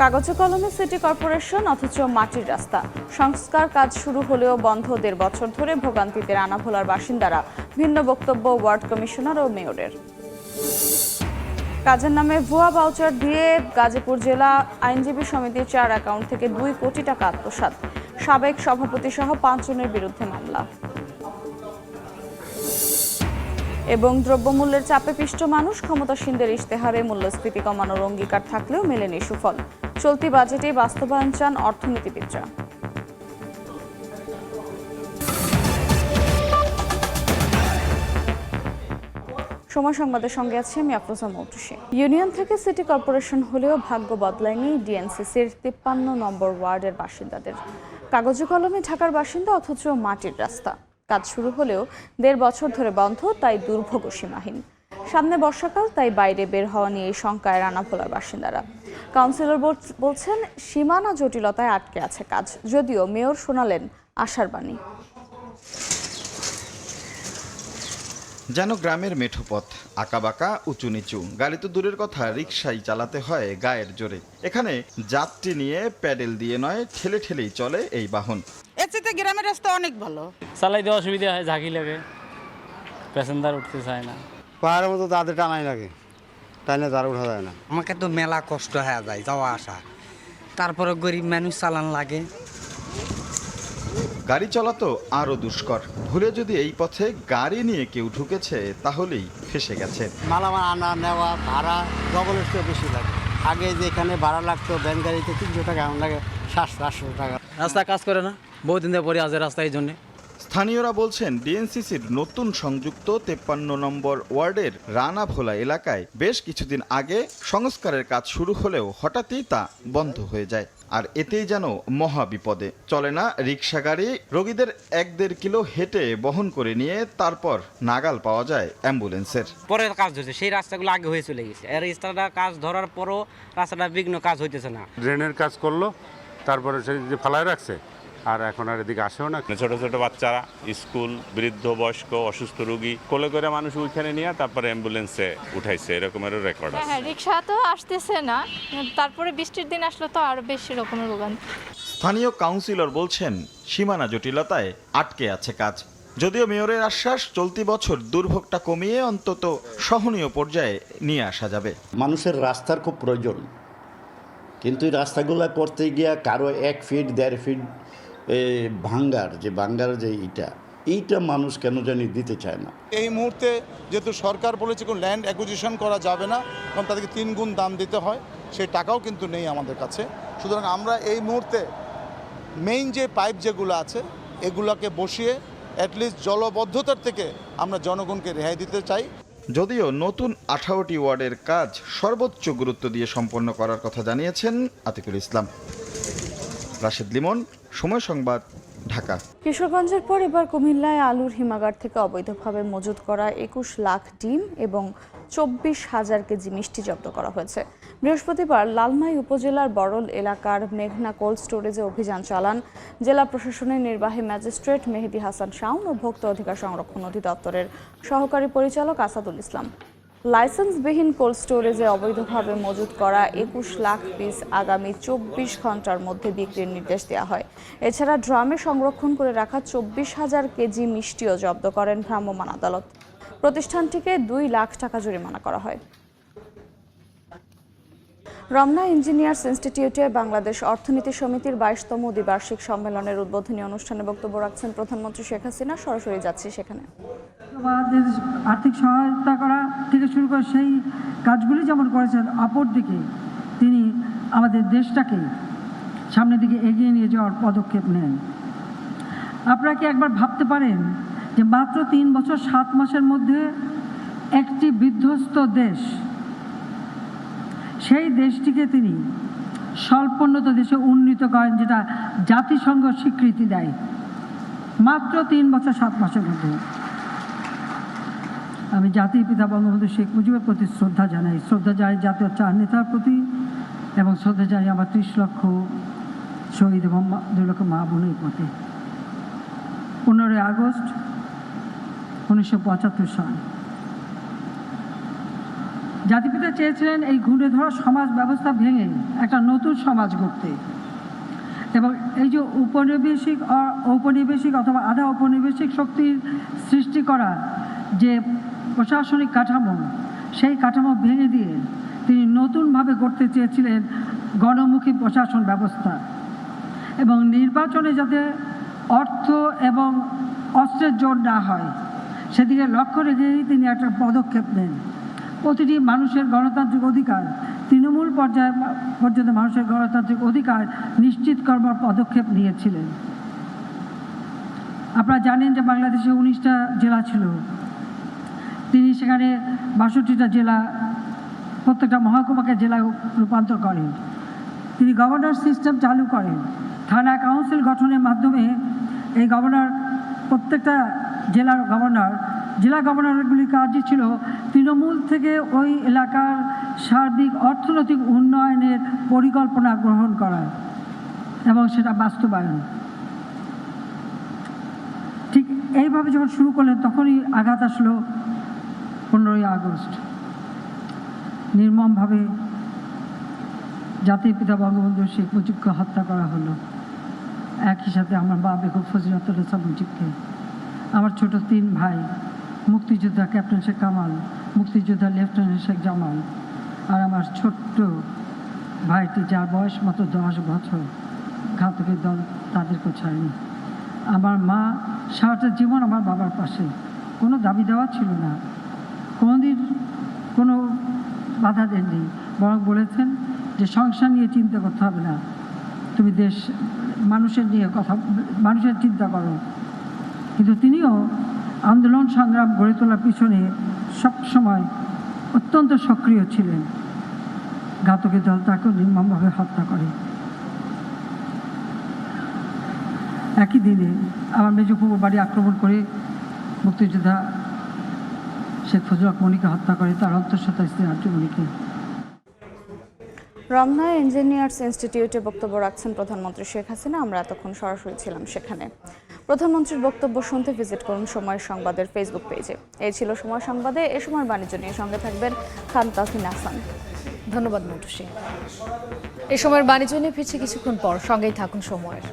কাগজে কলমে city corporation, অথচ মাটির রাস্তা। সংস্কার কাজ শুরু হলেও বন্ধ দেড় বছর ধরে ভোগান্তিতে রানাভোলার বাসিন্দারা। ভিন্ন বক্তব্য ওয়ার্ড কমিশনার ও মেয়রের। কাজের নামে ভুয়া ভাউচার দিয়ে গাজীপুর জেলা আইনজীবী সমিতির চার অ্যাকাউন্ট থেকে দুই কোটি টাকা আত্মসাৎ। সাবেক সভাপতি সহ পাঁচজনের বিরুদ্ধে মামলা। এবং দ্রব্যমূল্যের চাপে পিষ্ট মানুষ, ক্ষমতাসীনদের ইশতেহারে মূল্যস্ফীতি কমানোর অঙ্গীকার থাকলেও মেলেনি সুফল। চলতি বাজেটে বাস্তবায়ন চান অর্থনীতিবিদরা। সময় সংবাদের সঙ্গে আছি আমি আফরোজা মৌটুসি। ইউনিয়ন থেকে সিটি কর্পোরেশন হলেও ভাগ্য বদলায়নি ডিএনসিসির তিপ্পান্ন নম্বর ওয়ার্ডের বাসিন্দাদের। কাগজে কলমে ঢাকার বাসিন্দা অথচ মাটির রাস্তা। কাজ শুরু হলেও দেড় বছর ধরে বন্ধ, তাই দুর্ভোগ সীমাহীন। সামনে বর্ষাকাল তাই বাইরে বের হওয়া নিয়ে শঙ্কায় রানাভোলার বাসিন্দারা। কাউন্সিলর বল- বলছেন সীমানা জটিলতায় আটকে আছে কাজ যদিও মেয়র শোনালেন আশার বাণী। যেন গ্রামের মেঠো পথ আঁকাবাঁকা উঁচু নিচু গাড়ি তো দূরের কথা রিক্সাই চালাতে হয় গায়ের জোরে। এখানে যাত্রী নিয়ে প্যাডেল দিয়ে নয় ঠেলে ঠেলেই চলে এই বাহন। এর চেয়ে গ্রামের রাস্তা অনেক ভালো। চালাইতে অসুবিধা হয় ঝাঁকি লাগে। প্যাসেঞ্জার উঠতে চায় না। পাহাড়ের মতো তাদের টানাই লাগে। টাইনে তার উঠা যায় না। আমাকে তো মেলা কষ্ট হয়ে যায় যাওয়া আসা। তারপরে গরিব মানুষ চালান লাগে। গাড়ি চলা তো আরও দুষ্কর। ভুলে যদি এই পথে গাড়ি নিয়ে কেউ ঢুকেছে তাহলেই ফেসে গেছে। মালামাল আনা নেওয়া ভাড়া ডবলের চেয়ে বেশি লাগে। আগে যে এখানে ভাড়া লাগতো ব্যান গাড়িতে তিনশো টাকা এখন লাগে সাতশো আটশো টাকা। রাস্তা কাজ করে না বহুদিন ধরে পরে আছে রাস্তা এই জন্যে। স্থানীয়রা বলছেন ডিএনসিসির নতুন সংযুক্ত তেপ্পান্ন নম্বর ওয়ার্ডের রানাভোলা এলাকায় বেশ কিছুদিন আগে সংস্কারের কাজ শুরু হলেও হঠাৎই তা বন্ধ হয়ে যায়। আর এতেই যেন মহা বিপদে। চলে না রিক্সা গাড়ি রোগীদের এক দেড় কিলো হেঁটে বহন করে নিয়ে তারপর নাগাল পাওয়া যায় অ্যাম্বুলেন্সের। পরে কাজ হয়েছে সেই রাস্তাগুলো আগে হয়ে চলে গেছে। আর রাস্তাটা কাজ ধরার পরও রাস্তাটা বিঘ্ন কাজ হইতেছে না। ড্রেনের কাজ করল তারপরে সেই যে ফালায় রাখছে আর এখন আর এদিকে আসেও না। ছোট ছোট বাচ্চারা স্কুল বৃদ্ধ বয়স্ক অসুস্থ রোগী কোলে করে মানুষ ওইখানে নিয়ে তারপরে অ্যাম্বুলেন্সে উঠাইছে এরকমেরও রেকর্ড হ্যাঁ আছে হ্যাঁ রিক্সা তো আসতেছে না তারপরে বৃষ্টির দিন আসলে তো আরও বেশি রকমের ভোগান্তি স্থানীয় কাউন্সিলর বলছেন সীমানা জটিলতায় আটকে আছে কাজ। যদিও মেয়রের আশ্বাস চলতি বছর দুর্ভোগটা কমিয়ে অন্তত সহনীয় পর্যায়ে নিয়ে আসা যাবে। মানুষের রাস্তার খুব প্রয়োজন। কিন্তু এই রাস্তাগুলো করতে গিয়া কারও এক ফিট দেড় ফিট ভাঙ্গার যে ভাঙ্গার যে ইটা এইটা মানুষ কেন জানি দিতে চায় না। এই মুহূর্তে যেহেতু সরকার বলেছে কোনো ল্যান্ড অ্যাকুইজিশন করা যাবে না কারণ তাদেরকে তিন গুণ দাম দিতে হয় সেই টাকাও কিন্তু নেই আমাদের কাছে। সুতরাং আমরা এই মুহূর্তে মেইন যে পাইপ যেগুলো আছে এগুলোকে বসিয়ে অ্যাটলিস্ট জলবদ্ধতার থেকে আমরা জনগণকে রেহাই দিতে চাই। যদিও নতুন আঠারোটি ওয়ার্ডের কাজ সর্বোচ্চ গুরুত্ব দিয়ে সম্পন্ন করার কথা জানিয়েছেন আতিকুল ইসলাম। রাশেদ লিমন, সময় সংবাদ, ঢাকা। কিশোরগঞ্জের পর এবার কুমিল্লায় আলুর হিমাগার থেকে অবৈধভাবে মজুত করা একুশ লাখ ডিম এবং চব্বিশ হাজার কেজি মিষ্টি জব্দ করা হয়েছে। বৃহস্পতিবার লালমাই উপজেলার বড়ল এলাকার মেঘনা কোল্ড স্টোরেজে অভিযান চালান জেলা প্রশাসনের নির্বাহী ম্যাজিস্ট্রেট মেহেদি হাসান শাউন ও ভোক্তা অধিকার সংরক্ষণ অধিদপ্তরের সহকারী পরিচালক আসাদুল ইসলাম। লাইসেন্সবিহীন কোল্ড স্টোরেজে অবৈধভাবে মজুত করা একুশ লাখ পিস আগামী চব্বিশ ঘণ্টার মধ্যে বিক্রির নির্দেশ দেওয়া হয়। এছাড়া ড্রামে সংরক্ষণ করে রাখা চব্বিশ হাজার কেজি মিষ্টিও জব্দ করেন ভ্রাম্যমাণ আদালত। প্রতিষ্ঠানটিকে দুই লাখ টাকা জরিমানা করা হয়। রমনা ইঞ্জিনিয়ার্স ইনস্টিটিউটে বাংলাদেশ অর্থনীতি সমিতির বাইশতম দ্বিবার্ষিক সম্মেলনের উদ্বোধনী অনুষ্ঠানে বক্তব্য রাখছেন প্রধানমন্ত্রী শেখ হাসিনা। সরাসরি যাচ্ছি সেখানে। আমাদের আর্থিক সহায়তা করা থেকে শুরু করে সেই কাজগুলি যেমন করেছেন, অপরদিকে তিনি আমাদের দেশটাকে সামনের দিকে এগিয়ে নিয়ে যাওয়ার পদক্ষেপ নেন। আপনারা কি একবার ভাবতে পারেন যে মাত্র তিন বছর সাত মাসের মধ্যে একটি বিধ্বস্ত দেশ, সেই দেশটিকে তিনি স্বল্পোন্নত দেশে উন্নীত করেন যেটা জাতিসংঘ স্বীকৃতি দেয় মাত্র তিন বছর সাত মাসের মধ্যে। আমি জাতির পিতা বঙ্গবন্ধু শেখ মুজিবের প্রতি শ্রদ্ধা জানাই। শ্রদ্ধা জানাই জাতীয় চার নেতার প্রতি এবং শ্রদ্ধা জানাই আমার ত্রিশ লক্ষ শহীদ এবং দুই লক্ষ মা বোনের প্রতি। পনেরোই আগস্ট উনিশশো পঁচাত্তর সাল। জাতিপিতা চেয়েছিলেন এই ঘুরে ধরা সমাজ ব্যবস্থা ভেঙে একটা নতুন সমাজ গড়তে। এবং এই যে উপনিবেশিক ঔপনিবেশিক অথবা আধা ঔপনিবেশিক শক্তির সৃষ্টি করা যে প্রশাসনিক কাঠামো, সেই কাঠামো ভেঙে দিয়ে তিনি নতুনভাবে গড়তে চেয়েছিলেন গণমুখী প্রশাসন ব্যবস্থা। এবং নির্বাচনে যাতে অর্থ এবং অস্ত্রের জোর না হয়, সেদিকে লক্ষ্য রেখেই তিনি একটা পদক্ষেপ নেন। প্রতিটি মানুষের গণতান্ত্রিক অধিকার, তৃণমূল পর্যায়ে পর্যন্ত মানুষের গণতান্ত্রিক অধিকার নিশ্চিত করবার পদক্ষেপ নিয়েছিলেন। আপনারা জানেন যে বাংলাদেশে উনিশটা জেলা ছিল। তিনি সেখানে বাষট্টিটা জেলা, প্রত্যেকটা মহকুমাকে জেলায় রূপান্তর করেন। তিনি গভর্নর সিস্টেম চালু করেন। থানা কাউন্সিল গঠনের মাধ্যমে এই গভর্নর প্রত্যেকটা জেলার গভর্নর জেলা গভর্নরগুলির কাজই ছিল তৃণমূল থেকে ওই এলাকার সার্বিক অর্থনৈতিক উন্নয়নের পরিকল্পনা গ্রহণ করা এবং সেটা বাস্তবায়ন। ঠিক এইভাবে যখন শুরু করলেন, তখনই আঘাত আসলো পনেরোই আগস্ট নির্মমভাবে জাতির পিতা বঙ্গবন্ধু শেখ মুজিবকে হত্যা করা হলো। একই সাথে আমার মা বেগম ফজিলাতুল্লাহ মুজিবকে, আমার ছোট তিন ভাই মুক্তিযোদ্ধা ক্যাপ্টেন শেখ কামাল, মুক্তিযোদ্ধা লেফটেন্যান্ট শেখ জামাল আর আমার ছোট্ট ভাইটি যার বয়স মাত্র দশ বছর ঘাতকের দল তাদেরকে ছাড়েনি। আমার মা সারাটা জীবন আমার বাবার পাশে, কোনো দাবি দেওয়া ছিল না। কোনোদিন কোনো বাধা দেননি। বরং বলেছেন যে সংসার নিয়ে চিন্তা করতে হবে না। তুমি দেশ, মানুষের নিয়ে কথা, মানুষের চিন্তা করো। কিন্তু তিনিও আন্দোলন সংগ্রাম গড়ে তোলার পিছনে সবসময় অত্যন্ত সক্রিয় ছিলেন। ঘাতকের দল তাকেও নির্মমভাবে হত্যা করে। একই দিনে আমার মেজপুকুর বাড়ি আক্রমণ করে মুক্তিযোদ্ধা শেখ ফজলক মণিকে হত্যা করে তার অন্তঃসত্ত্বা স্ত্রী আর্যমণিকে রমনায় ইঞ্জিনিয়ার্স ইনস্টিটিউটে বক্তব্য রাখছেন প্রধানমন্ত্রী শেখ হাসিনা। আমরা এতক্ষণ সরাসরি ছিলাম সেখানে। প্রধানমন্ত্রীর বক্তব্য শুনতে ভিজিট করুন সময় সংবাদের ফেসবুক পেজে। এই ছিল সময় সংবাদে। এ সময় বাণিজ্য নিয়ে সঙ্গে থাকবেন খান তাহিন আহসান ধন্যবাদ মন্টুসী এ সময়ের বাণিজ্য নিয়ে ফিরছি কিছুক্ষণ পর। সঙ্গেই থাকুন সময়ের।